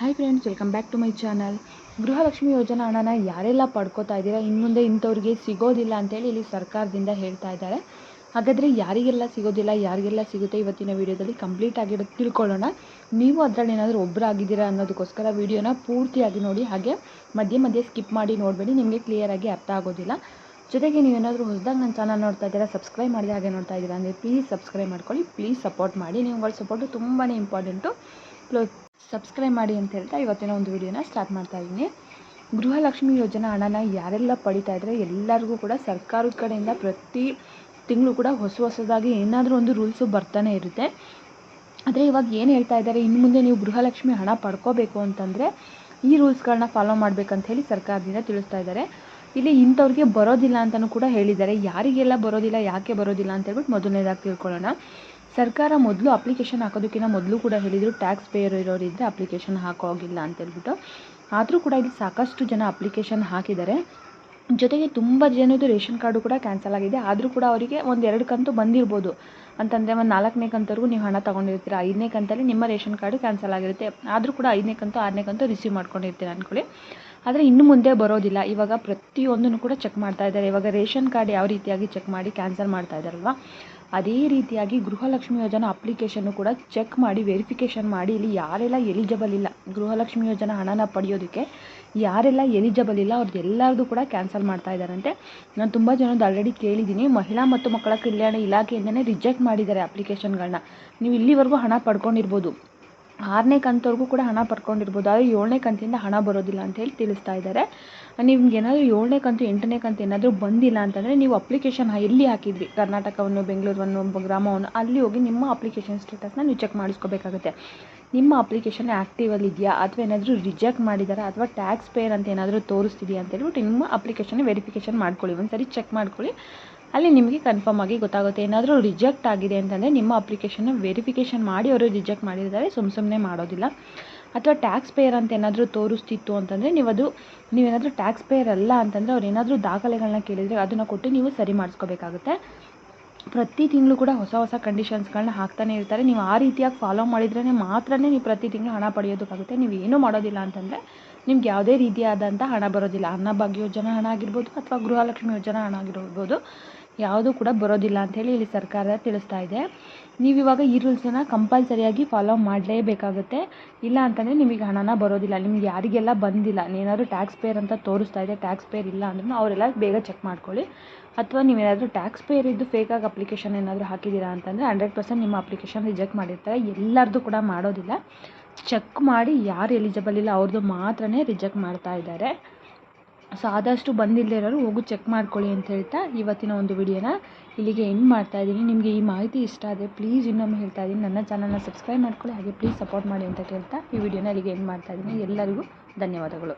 Hi friends welcome back to my channel Gruhalakshmi ಯೋಜನಾ ಹಣನ ಯಾರೆಲ್ಲ ಪಡ್ಕೋತಾ ಇದ್ದೀರಾ? ಇನ್ನು ಮುಂದೆ ಇಂಥವ್ರಿಗೆ ಸಿಗೋದಿಲ್ಲ ಅಂತೇಳಿ ಇಲ್ಲಿ ಸರ್ಕಾರದಿಂದ ಹೇಳ್ತಾ ಇದ್ದಾರೆ. ಹಾಗಾದರೆ ಯಾರಿಗೆಲ್ಲ ಸಿಗೋದಿಲ್ಲ, ಯಾರಿಗೆಲ್ಲ ಸಿಗುತ್ತೆ ಇವತ್ತಿನ ವೀಡಿಯೋದಲ್ಲಿ ಕಂಪ್ಲೀಟ್ ಆಗಿ ತಿಳ್ಕೊಳ್ಳೋಣ. ನೀವು ಅದರಲ್ಲಿ ಏನಾದರೂ ಒಬ್ಬರಾಗಿದ್ದೀರಾ ಅನ್ನೋದಕ್ಕೋಸ್ಕರ ವೀಡಿಯೋನ ಪೂರ್ತಿಯಾಗಿ ನೋಡಿ, ಹಾಗೆ ಮಧ್ಯೆ ಮಧ್ಯೆ ಸ್ಕಿಪ್ ಮಾಡಿ ನೋಡಬೇಡಿ, ನಿಮಗೆ ಕ್ಲಿಯರಾಗಿ ಅರ್ಥ ಆಗೋದಿಲ್ಲ. ಜೊತೆಗೆ ನೀವು ಏನಾದರೂ ಹೊಸದಾಗಿ ನನ್ನ ಚಾನಲ್ ನೋಡ್ತಾ ಇದ್ದೀರಾ ಸಬ್ಸ್ಕ್ರೈಬ್ ಮಾಡಿದೆ ಹಾಗೆ ನೋಡ್ತಾ ಇದ್ದೀರಾ ಅಂದರೆ ಪ್ಲೀಸ್ ಸಬ್ಸ್ಕ್ರೈಬ್ ಮಾಡ್ಕೊಳ್ಳಿ ಪ್ಲೀಸ್ ಸಪೋರ್ಟ್ ಮಾಡಿ. ನಿಮ್ಗಳ ಸಪೋರ್ಟು ತುಂಬಾ ಇಂಪಾರ್ಟೆಂಟು ಸಬ್ಸ್ಕ್ರೈಬ್ ಮಾಡಿ ಅಂತ ಹೇಳ್ತಾ ಇವತ್ತಿನ ಒಂದು ವಿಡಿಯೋನ ಸ್ಟಾರ್ಟ್ ಮಾಡ್ತಾ ಇದ್ದೀನಿ ಗೃಹಲಕ್ಷ್ಮಿ ಯೋಜನಾ ಹಣನ ಯಾರೆಲ್ಲ ಪಡಿತಾ ಇದ್ದಾರೆ ಎಲ್ಲರಿಗೂ ಕೂಡ ಸರ್ಕಾರದ ಕಡೆಯಿಂದ ಪ್ರತಿ ತಿಂಗಳು ಕೂಡ ಹೊಸ ಹೊಸದಾಗಿ ಏನಾದರೂ ಒಂದು ರೂಲ್ಸು ಬರ್ತಾನೆ ಇರುತ್ತೆ. ಆದರೆ ಇವಾಗ ಏನು ಹೇಳ್ತಾ ಇದ್ದಾರೆ, ಇನ್ನು ಮುಂದೆ ನೀವು ಗೃಹಲಕ್ಷ್ಮಿ ಹಣ ಪಡ್ಕೋಬೇಕು ಅಂತಂದರೆ ಈ ರೂಲ್ಸ್ಗಳನ್ನ ಫಾಲೋ ಮಾಡಬೇಕಂತ ಹೇಳಿ ಸರ್ಕಾರದಿಂದ ತಿಳಿಸ್ತಾ ಇದ್ದಾರೆ. ಇಲ್ಲಿ ಇಂಥವ್ರಿಗೆ ಬರೋದಿಲ್ಲ ಅಂತಲೂ ಕೂಡ ಹೇಳಿದ್ದಾರೆ. ಯಾರಿಗೆಲ್ಲ ಬರೋದಿಲ್ಲ, ಯಾಕೆ ಬರೋದಿಲ್ಲ ಅಂತ ಹೇಳ್ಬಿಟ್ಟು ಮೊದಲನೇದಾಗಿ ತಿಳ್ಕೊಳ್ಳೋಣ. ಸರ್ಕಾರ ಮೊದಲು ಅಪ್ಲಿಕೇಶನ್ ಹಾಕೋದಕ್ಕಿಂತ ಮೊದಲು ಕೂಡ ಹೇಳಿದರು ಟ್ಯಾಕ್ಸ್ ಪೇಯರ್ ಇರೋರಿದ್ದರೆ ಅಪ್ಲಿಕೇಶನ್ ಹಾಕೋಗಿಲ್ಲ ಅಂತ ಹೇಳ್ಬಿಟ್ಟು. ಆದರೂ ಕೂಡ ಇಲ್ಲಿ ಸಾಕಷ್ಟು ಜನ ಅಪ್ಲಿಕೇಶನ್ ಹಾಕಿದ್ದಾರೆ. ಜೊತೆಗೆ ತುಂಬ ಜನದ್ದು ರೇಷನ್ ಕಾರ್ಡು ಕೂಡ ಕ್ಯಾನ್ಸಲ್ ಆಗಿದೆ. ಆದರೂ ಕೂಡ ಅವರಿಗೆ ಒಂದು ಎರಡು ಕಂತು ಬಂದಿರ್ಬೋದು. ಅಂತಂದರೆ ಒಂದು ನಾಲ್ಕನೇ ಕಂತವರೆಗೂ ನೀವು ಹಣ ತೊಗೊಂಡಿರ್ತೀರ. ಐದನೇ ಕಂತಲ್ಲಿ ನಿಮ್ಮ ರೇಷನ್ ಕಾರ್ಡು ಕ್ಯಾನ್ಸಲ್ ಆಗಿರುತ್ತೆ. ಆದರೂ ಕೂಡ ಐದನೇ ಕಂತು, ಆರನೇ ಕಂತು ರಿಸೀವ್ ಮಾಡ್ಕೊಂಡಿರ್ತೀರ ಅಂದ್ಕೊಳ್ಳಿ ಆದರೆ ಇನ್ನು ಮುಂದೆ ಬರೋದಿಲ್ಲ. ಇವಾಗ ಪ್ರತಿಯೊಂದನ್ನು ಕೂಡ ಚೆಕ್ ಮಾಡ್ತಾ ಇದ್ದಾರೆ. ಇವಾಗ ರೇಷನ್ ಕಾರ್ಡ್ ಯಾವ ರೀತಿಯಾಗಿ ಚೆಕ್ ಮಾಡಿ ಕ್ಯಾನ್ಸಲ್ ಮಾಡ್ತಾ ಇದ್ದಾರಲ್ವ? ಅದೇ ರೀತಿಯಾಗಿ ಗೃಹಲಕ್ಷ್ಮಿ ಯೋಜನಾ ಅಪ್ಲಿಕೇಶನ್ನು ಕೂಡ ಚೆಕ್ ಮಾಡಿ ವೆರಿಫಿಕೇಷನ್ ಮಾಡಿ. ಇಲ್ಲಿ ಯಾರೆಲ್ಲ ಎಲಿಜಿಬಲ್ ಇಲ್ಲ, ಗೃಹಲಕ್ಷ್ಮಿ ಯೋಜನಾ ಹಣನ ಪಡೆಯೋದಕ್ಕೆ ಯಾರೆಲ್ಲ ಎಲಿಜಿಬಲ್ ಇಲ್ಲ ಅವ್ರದ್ದು ಎಲ್ಲರದು ಕೂಡ ಕ್ಯಾನ್ಸಲ್ ಮಾಡ್ತಾ ಇದ್ದಾರಂತೆ. ನಾನು ತುಂಬ ಜನದ್ದು ಆಲ್ರೆಡಿ ಕೇಳಿದ್ದೀನಿ. ಮಹಿಳಾ ಮತ್ತು ಮಕ್ಕಳ ಕಲ್ಯಾಣ ಇಲಾಖೆಯಿಂದನೇ ರಿಜೆಕ್ಟ್ ಮಾಡಿದ್ದಾರೆ ಅಪ್ಲಿಕೇಶನ್ಗಳನ್ನ ನೀವು ಇಲ್ಲಿವರೆಗೂ ಹಣ ಪಡ್ಕೊಂಡಿರ್ಬೋದು. ಆರನೇ ಕಂತವರೆಗೂ ಕೂಡ ಹಣ ಪಡ್ಕೊಂಡಿರ್ಬೋದು. ಆದರೆ ಏಳನೇ ಕಂತಿಂದ ಹಣ ಬರೋದಿಲ್ಲ ಅಂತ ಹೇಳಿ ತಿಳಿಸ್ತಾ ಇದ್ದಾರೆ. ನಿಮ್ಗೆ ಏನಾದರೂ ಏಳನೇ ಕಂತು, ಎಂಟನೇ ಕಂತು ಏನಾದರೂ ಬಂದಿಲ್ಲ ಅಂತಂದರೆ ನೀವು ಅಪ್ಲಿಕೇಶನ್ ಎಲ್ಲಿ ಹಾಕಿದ್ವಿ ಕರ್ನಾಟಕವನ್ನು, ಬೆಂಗಳೂರನ್ನು, ಗ್ರಾಮವನ್ನು, ಅಲ್ಲಿ ಹೋಗಿ ನಿಮ್ಮ ಅಪ್ಲಿಕೇಶನ್ ಸ್ಟೇಟಸ್ನ ನೀವು ಚೆಕ್ ಮಾಡಿಸ್ಕೋಬೇಕಾಗುತ್ತೆ. ನಿಮ್ಮ ಅಪ್ಲಿಕೇಶನ್ ಆ್ಯಕ್ಟಿವಲ್ಲಿ ಇದೆಯಾ? ಅಥವಾ ಏನಾದರೂ ರಿಜೆಕ್ಟ್ ಮಾಡಿದಾರಾ? ಅಥವಾ ಟ್ಯಾಕ್ಸ್ ಪೇಯರ್ ಅಂತ ಏನಾದರೂ ತೋರಿಸ್ತಿದೆಯಾ ಅಂತ ಹೇಳ್ಬಿಟ್ಟು ನಿಮ್ಮ ಅಪ್ಲಿಕೇಶನ್ ವೆರಿಫಿಕೇಷನ್ ಮಾಡ್ಕೊಳ್ಳಿ. ಒಂದು ಸರಿ ಚೆಕ್ ಮಾಡ್ಕೊಳ್ಳಿ. ಅಲ್ಲಿ ನಿಮಗೆ ಕನ್ಫರ್ಮ್ ಆಗಿ ಗೊತ್ತಾಗುತ್ತೆ. ಏನಾದರೂ ರಿಜೆಕ್ಟ್ ಆಗಿದೆ ಅಂತಂದರೆ ನಿಮ್ಮ ಅಪ್ಲಿಕೇಶನ್ನ ವೆರಿಫಿಕೇಷನ್ ಮಾಡಿ ಅವರು ರಿಜೆಕ್ಟ್ ಮಾಡಿದ್ದಾರೆ ಸುಮ್ಮ ಸುಮ್ಮನೆ ಮಾಡೋದಿಲ್ಲ. ಅಥವಾ ಟ್ಯಾಕ್ಸ್ ಪೇಯರ್ ಅಂತ ಏನಾದರೂ ತೋರಿಸ್ತಿತ್ತು ಅಂತಂದರೆ ನೀವು ಅದು ನೀವೇನಾದರೂ ಟ್ಯಾಕ್ಸ್ ಪೇಯರ್ ಅಲ್ಲ ಅಂತಂದರೆ ಅವ್ರು ಏನಾದರೂ ದಾಖಲೆಗಳನ್ನ ಕೇಳಿದರೆ ಅದನ್ನು ಕೊಟ್ಟು ನೀವು ಸರಿ ಮಾಡಿಸ್ಕೋಬೇಕಾಗುತ್ತೆ. ಪ್ರತಿ ತಿಂಗಳು ಕೂಡ ಹೊಸ ಹೊಸ ಕಂಡೀಷನ್ಸ್ಗಳನ್ನ ಹಾಕ್ತಾನೆ ಇರ್ತಾರೆ. ನೀವು ಆ ರೀತಿಯಾಗಿ ಫಾಲೋ ಮಾಡಿದ್ರೇ ಮಾತ್ರ ನೀವು ಪ್ರತಿ ತಿಂಗಳು ಹಣ ಪಡೆಯೋದಕ್ಕಾಗುತ್ತೆ. ನೀವು ಏನೂ ಮಾಡೋದಿಲ್ಲ ಅಂತಂದರೆ ನಿಮ್ಗೆ ಯಾವುದೇ ರೀತಿಯಾದಂಥ ಹಣ ಬರೋದಿಲ್ಲ. ಅನ್ನಭಾಗ್ಯ ಯೋಜನಾ ಹಣ ಆಗಿರ್ಬೋದು ಅಥವಾ ಗೃಹಲಕ್ಷ್ಮಿ ಯೋಜನಾ ಹಣ ಆಗಿರ್ಬೋದು. ಯಾವುದೂ ಕೂಡ ಬರೋದಿಲ್ಲ ಅಂಥೇಳಿ ಇಲ್ಲಿ ಸರ್ಕಾರ ತಿಳಿಸ್ತಾ ಇದೆ. ನೀವು ಇವಾಗ ಈ ರೂಲ್ಸನ್ನು ಕಂಪಲ್ಸರಿಯಾಗಿ ಫಾಲೋ ಮಾಡಲೇಬೇಕಾಗುತ್ತೆ. ಇಲ್ಲ ಅಂತಂದರೆ ನಿಮಗೆ ಹಣನ ಬರೋದಿಲ್ಲ. ನಿಮ್ಗೆ ಯಾರಿಗೆಲ್ಲ ಬಂದಿಲ್ಲ ಏನಾದರೂ ಟ್ಯಾಕ್ಸ್ ಪೇಯರ್ ಅಂತ ತೋರಿಸ್ತಾ ಇದೆ ಟ್ಯಾಕ್ಸ್ ಪೇಯರ್ ಇಲ್ಲ ಅಂದ್ರೂ ಅವರೆಲ್ಲ ಬೇಗ ಚೆಕ್ ಮಾಡ್ಕೊಳ್ಳಿ. ಅಥವಾ ನೀವೇನಾದರೂ ಟ್ಯಾಕ್ಸ್ ಪೇಯರ್ ಇದ್ದು ಫೇಕಾಗಿ ಅಪ್ಲಿಕೇಶನ್ ಏನಾದರೂ ಹಾಕಿದ್ದೀರಾ ಅಂತಂದರೆ ಹಂಡ್ರೆಡ್ ಪರ್ಸೆಂಟ್ ನಿಮ್ಮ ಅಪ್ಲಿಕೇಶನ್ ರಿಜೆಕ್ಟ್ ಮಾಡಿರ್ತಾರೆ. ಎಲ್ಲರದ್ದು ಕೂಡ ಮಾಡೋದಿಲ್ಲ. ಚೆಕ್ ಮಾಡಿ ಯಾರು ಎಲಿಜಿಬಲ್ ಇಲ್ಲ ಅವ್ರದ್ದು ಮಾತ್ರನೇ ರಿಜೆಕ್ಟ್ ಮಾಡ್ತಾ ಇದ್ದಾರೆ. ಸೊ ಆದಷ್ಟು ಬಂದಿಲ್ಲದೆ ಇರೋರು ಹೋಗು ಚೆಕ್ ಮಾಡ್ಕೊಳ್ಳಿ ಅಂತ ಹೇಳ್ತಾ ಇವತ್ತಿನ ಒಂದು ವಿಡಿಯೋನ ಇಲ್ಲಿಗೆ ಎಂಡ್ ಮಾಡ್ತಾ ಇದ್ದೀನಿ. ನಿಮಗೆ ಈ ಮಾಹಿತಿ ಇಷ್ಟ ಆದರೆ ಪ್ಲೀಸ್ ಇನ್ನೊಮ್ಮೆ ಹೇಳ್ತಾ ಇದ್ದೀನಿ. ನನ್ನ ಚಾನಲ್ನ ಸಬ್ಸ್ಕ್ರೈಬ್ ಮಾಡ್ಕೊಳ್ಳಿ, ಹಾಗೆ ಪ್ಲೀಸ್ ಸಪೋರ್ಟ್ ಮಾಡಿ ಅಂತ ಕೇಳ್ತಾ ಈ ವಿಡಿಯೋನ ಇಲ್ಲಿಗೆ ಎಂಡ್ ಮಾಡ್ತಾ ಇದ್ದೀನಿ. ಎಲ್ಲರಿಗೂ ಧನ್ಯವಾದಗಳು.